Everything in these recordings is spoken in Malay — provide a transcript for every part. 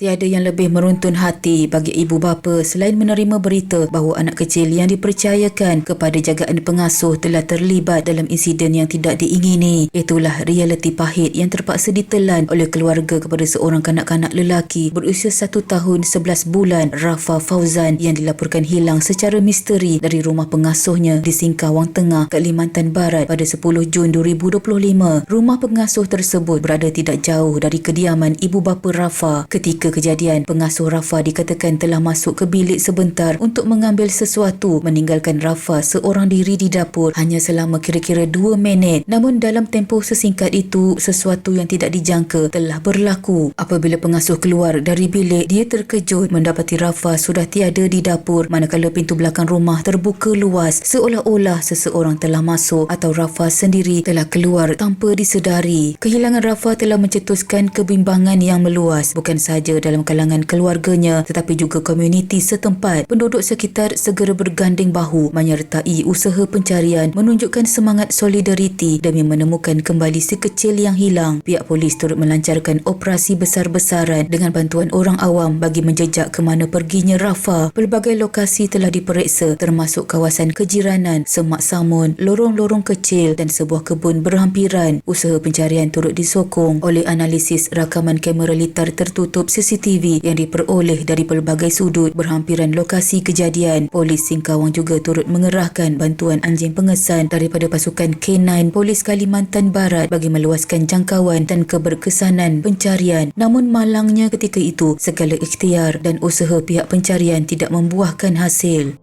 Tiada yang lebih meruntun hati bagi ibu bapa selain menerima berita bahawa anak kecil yang dipercayakan kepada jagaan pengasuh telah terlibat dalam insiden yang tidak diingini. Itulah realiti pahit yang terpaksa ditelan oleh keluarga kepada seorang kanak-kanak lelaki berusia 1 tahun 11 bulan Rafa Fauzan yang dilaporkan hilang secara misteri dari rumah pengasuhnya di Singkawang Tengah, Kalimantan Barat pada 10 Jun 2025. Rumah pengasuh tersebut berada tidak jauh dari kediaman ibu bapa Rafa ketika kejadian, pengasuh Rafa dikatakan telah masuk ke bilik sebentar untuk mengambil sesuatu meninggalkan Rafa seorang diri di dapur hanya selama kira-kira 2 minit. Namun dalam tempoh sesingkat itu, sesuatu yang tidak dijangka telah berlaku. Apabila pengasuh keluar dari bilik, dia terkejut mendapati Rafa sudah tiada di dapur manakala pintu belakang rumah terbuka luas seolah-olah seseorang telah masuk atau Rafa sendiri telah keluar tanpa disedari. Kehilangan Rafa telah mencetuskan kebimbangan yang meluas bukan sahaja dalam kalangan keluarganya tetapi juga komuniti setempat. Penduduk sekitar segera berganding bahu menyertai usaha pencarian menunjukkan semangat solidariti demi menemukan kembali si kecil yang hilang. Pihak polis turut melancarkan operasi besar-besaran dengan bantuan orang awam bagi menjejak ke mana perginya Rafa. Pelbagai lokasi telah diperiksa termasuk kawasan kejiranan, semak samun, lorong-lorong kecil dan sebuah kebun berhampiran. Usaha pencarian turut disokong oleh analisis rakaman kamera litar tertutup CCTV CCTV yang diperoleh dari pelbagai sudut berhampiran lokasi kejadian. Polis Singkawang juga turut mengerahkan bantuan anjing pengesan daripada pasukan K9 Polis Kalimantan Barat bagi meluaskan jangkauan dan keberkesanan pencarian. Namun malangnya ketika itu, segala ikhtiar dan usaha pihak pencarian tidak membuahkan hasil.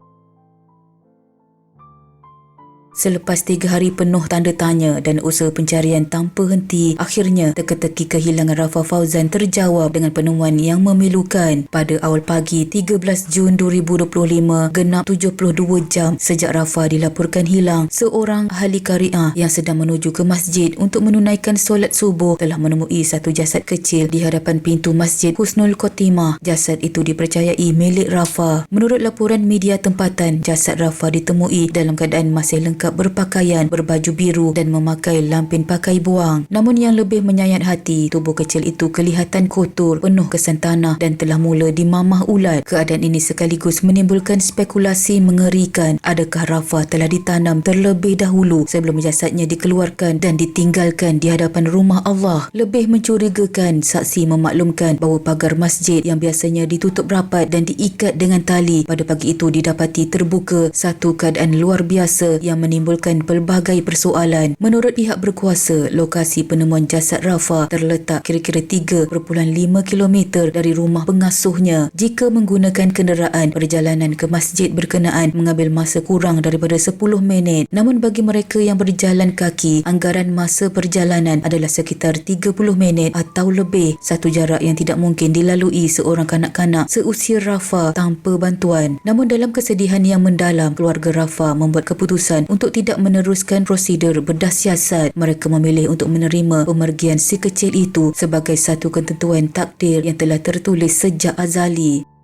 Selepas tiga hari penuh tanda tanya dan usaha pencarian tanpa henti, akhirnya teka-teki kehilangan Rafa Fauzan terjawab dengan penemuan yang memilukan. Pada awal pagi 13 Jun 2025, genap 72 jam sejak Rafa dilaporkan hilang, seorang ahli kariah yang sedang menuju ke masjid untuk menunaikan solat subuh telah menemui satu jasad kecil di hadapan pintu masjid Husnul Khotimah. Jasad itu dipercayai milik Rafa. Menurut laporan media tempatan, jasad Rafa ditemui dalam keadaan masih lengkap bersikap berpakaian berbaju biru dan memakai lampin pakai buang. Namun yang lebih menyayat hati, tubuh kecil itu kelihatan kotor, penuh kesan tanah dan telah mula dimamah ulat. Keadaan ini sekaligus menimbulkan spekulasi mengerikan. Adakah Rafa telah ditanam terlebih dahulu sebelum jasadnya dikeluarkan dan ditinggalkan di hadapan rumah Allah? Lebih mencurigakan, saksi memaklumkan bahawa pagar masjid yang biasanya ditutup rapat dan diikat dengan tali pada pagi itu didapati terbuka satu keadaan luar biasa yang menimbulkan menimbulkan pelbagai persoalan. Menurut pihak berkuasa, lokasi penemuan jasad Rafa terletak kira-kira 3.5 km dari rumah pengasuhnya. Jika menggunakan kenderaan, perjalanan ke masjid berkenaan mengambil masa kurang daripada 10 minit. Namun bagi mereka yang berjalan kaki, anggaran masa perjalanan adalah sekitar 30 minit atau lebih. Satu jarak yang tidak mungkin dilalui seorang kanak-kanak seusia Rafa tanpa bantuan. Namun dalam kesedihan yang mendalam, keluarga Rafa membuat keputusan untuk untuk tidak meneruskan prosedur bedah siasat, mereka memilih untuk menerima pemergian si kecil itu sebagai satu ketentuan takdir yang telah tertulis sejak azali.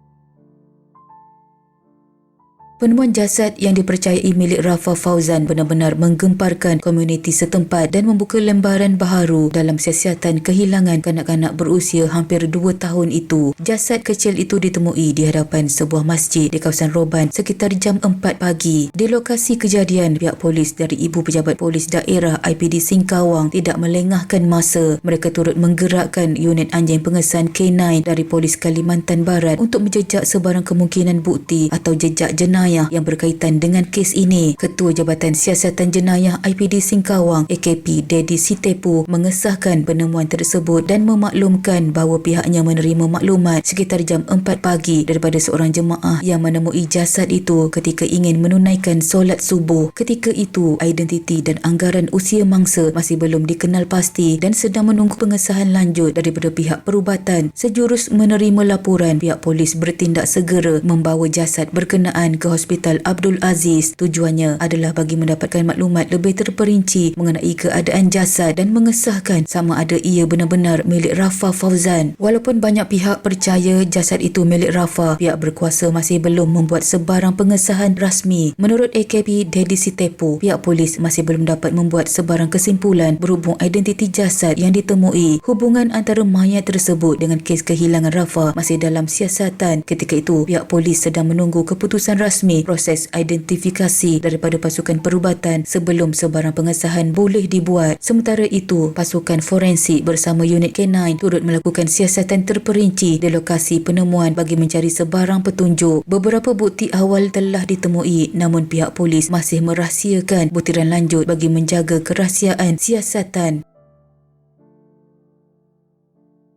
Penemuan jasad yang dipercayai milik Rafa Fauzan benar-benar menggemparkan komuniti setempat dan membuka lembaran baharu dalam siasatan kehilangan kanak-kanak berusia hampir 2 tahun itu. Jasad kecil itu ditemui di hadapan sebuah masjid di kawasan Roban sekitar jam 4 pagi. Di lokasi kejadian, pihak polis dari Ibu Pejabat Polis Daerah IPD Singkawang tidak melengahkan masa. Mereka turut menggerakkan unit anjing pengesan K9 dari Polis Kalimantan Barat untuk menjejak sebarang kemungkinan bukti atau jejak jenayah jenayah yang berkaitan dengan kes ini. Ketua Jabatan Siasatan Jenayah IPD Singkawang AKP Dedi Sitepu mengesahkan penemuan tersebut dan memaklumkan bahawa pihaknya menerima maklumat sekitar jam 4 pagi daripada seorang jemaah yang menemui jasad itu ketika ingin menunaikan solat subuh. Ketika itu, identiti dan anggaran usia mangsa masih belum dikenal pasti dan sedang menunggu pengesahan lanjut daripada pihak perubatan. Sejurus menerima laporan, pihak polis bertindak segera membawa jasad berkenaan ke hospital Hospital Abdul Aziz. Tujuannya adalah bagi mendapatkan maklumat lebih terperinci mengenai keadaan jasad dan mengesahkan sama ada ia benar-benar milik Rafa Fauzan. Walaupun banyak pihak percaya jasad itu milik Rafa, pihak berkuasa masih belum membuat sebarang pengesahan rasmi. Menurut AKP Dedi Sitepu, pihak polis masih belum dapat membuat sebarang kesimpulan berhubung identiti jasad yang ditemui. Hubungan antara mayat tersebut dengan kes kehilangan Rafa masih dalam siasatan. Ketika itu, pihak polis sedang menunggu keputusan rasmi proses identifikasi daripada pasukan perubatan sebelum sebarang pengesahan boleh dibuat. Sementara itu, pasukan forensik bersama unit K9 turut melakukan siasatan terperinci di lokasi penemuan bagi mencari sebarang petunjuk. Beberapa bukti awal telah ditemui namun pihak polis masih merahsiakan butiran lanjut bagi menjaga kerahsiaan siasatan.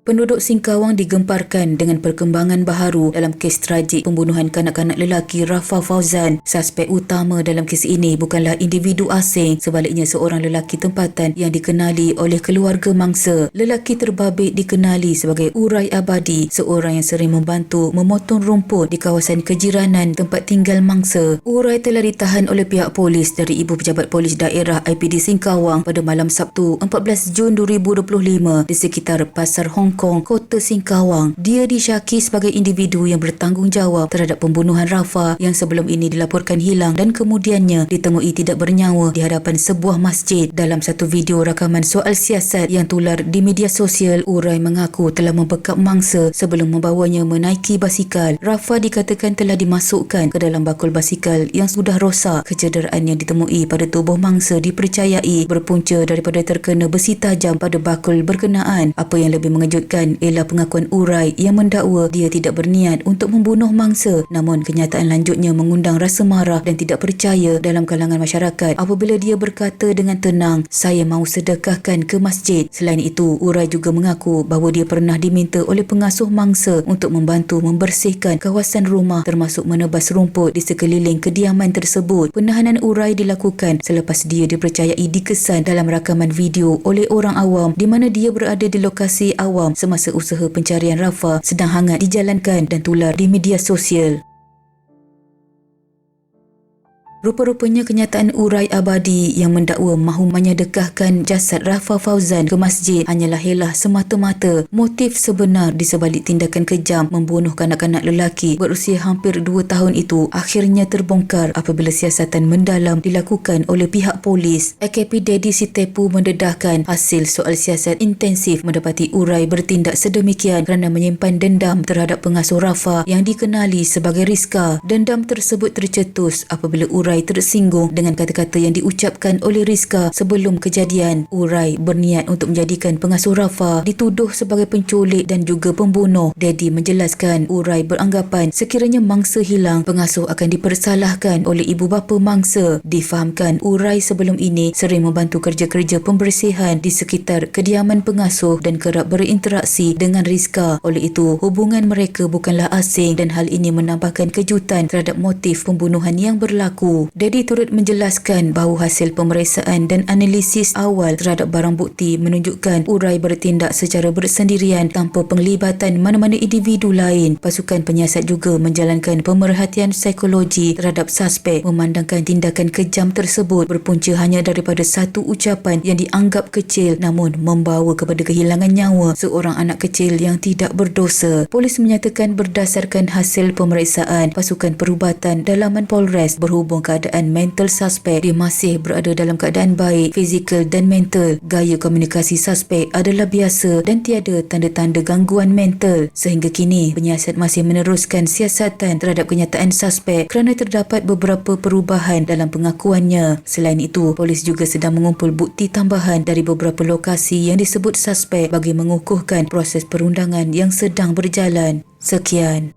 Penduduk Singkawang digemparkan dengan perkembangan baharu dalam kes tragik pembunuhan kanak-kanak lelaki Rafa Fauzan. Suspek utama dalam kes ini bukanlah individu asing, sebaliknya seorang lelaki tempatan yang dikenali oleh keluarga mangsa. Lelaki terbabit dikenali sebagai Urai Abadi, seorang yang sering membantu memotong rumput di kawasan kejiranan tempat tinggal mangsa. Urai telah ditahan oleh pihak polis dari Ibu Pejabat Polis Daerah IPD Singkawang pada malam Sabtu 14 Jun 2025 di sekitar Pasar Hong Kong, Kota Singkawang. Dia disyaki sebagai individu yang bertanggungjawab terhadap pembunuhan Rafa yang sebelum ini dilaporkan hilang dan kemudiannya ditemui tidak bernyawa di hadapan sebuah masjid. Dalam satu video rakaman soal siasat yang tular di media sosial, Urai mengaku telah membekap mangsa sebelum membawanya menaiki basikal. Rafa dikatakan telah dimasukkan ke dalam bakul basikal yang sudah rosak. Kecederaan yang ditemui pada tubuh mangsa dipercayai berpunca daripada terkena besi tajam pada bakul berkenaan. Apa yang lebih mengejutkan mengejutkan ialah pengakuan Urai yang mendakwa dia tidak berniat untuk membunuh mangsa. Namun kenyataan lanjutnya mengundang rasa marah dan tidak percaya dalam kalangan masyarakat apabila dia berkata dengan tenang saya mahu sedekahkan ke masjid. Selain itu Urai juga mengaku bahawa dia pernah diminta oleh pengasuh mangsa untuk membantu membersihkan kawasan rumah termasuk menebas rumput di sekeliling kediaman tersebut. Penahanan Urai dilakukan selepas dia dipercayai dikesan dalam rakaman video oleh orang awam di mana dia berada di lokasi awam semasa usaha pencarian Rafa sedang hangat dijalankan dan tular di media sosial. Rupa-rupanya kenyataan urai abadi yang mendakwa mahu menyedekahkan jasad Rafa Fauzan ke masjid hanyalah helah semata-mata. Motif sebenar di sebalik tindakan kejam membunuh kanak-kanak lelaki berusia hampir dua tahun itu akhirnya terbongkar apabila siasatan mendalam dilakukan oleh pihak polis. AKP Dedi Sitepu mendedahkan hasil soal siasat intensif mendapati urai bertindak sedemikian kerana menyimpan dendam terhadap pengasuh Rafa yang dikenali sebagai Rizka. Dendam tersebut tercetus apabila urai Urai tersinggung dengan kata-kata yang diucapkan oleh Rizka sebelum kejadian. Urai berniat untuk menjadikan pengasuh Rafa dituduh sebagai penculik dan juga pembunuh. Daddy menjelaskan Urai beranggapan sekiranya mangsa hilang, pengasuh akan dipersalahkan oleh ibu bapa mangsa. Difahamkan Urai sebelum ini sering membantu kerja-kerja pembersihan di sekitar kediaman pengasuh dan kerap berinteraksi dengan Rizka. Oleh itu, hubungan mereka bukanlah asing dan hal ini menambahkan kejutan terhadap motif pembunuhan yang berlaku. Daddy turut menjelaskan bahawa hasil pemeriksaan dan analisis awal terhadap barang bukti menunjukkan Urai bertindak secara bersendirian tanpa penglibatan mana-mana individu lain. Pasukan penyiasat juga menjalankan pemerhatian psikologi terhadap suspek memandangkan tindakan kejam tersebut berpunca hanya daripada satu ucapan yang dianggap kecil namun membawa kepada kehilangan nyawa seorang anak kecil yang tidak berdosa. Polis menyatakan berdasarkan hasil pemeriksaan pasukan perubatan dalaman Polres berhubung ke keadaan mental suspek. Dia masih berada dalam keadaan baik fizikal dan mental. Gaya komunikasi suspek adalah biasa dan tiada tanda-tanda gangguan mental. Sehingga kini penyiasat masih meneruskan siasatan terhadap kenyataan suspek kerana terdapat beberapa perubahan dalam pengakuannya. Selain itu polis juga sedang mengumpul bukti tambahan dari beberapa lokasi yang disebut suspek bagi mengukuhkan proses perundangan yang sedang berjalan. Sekian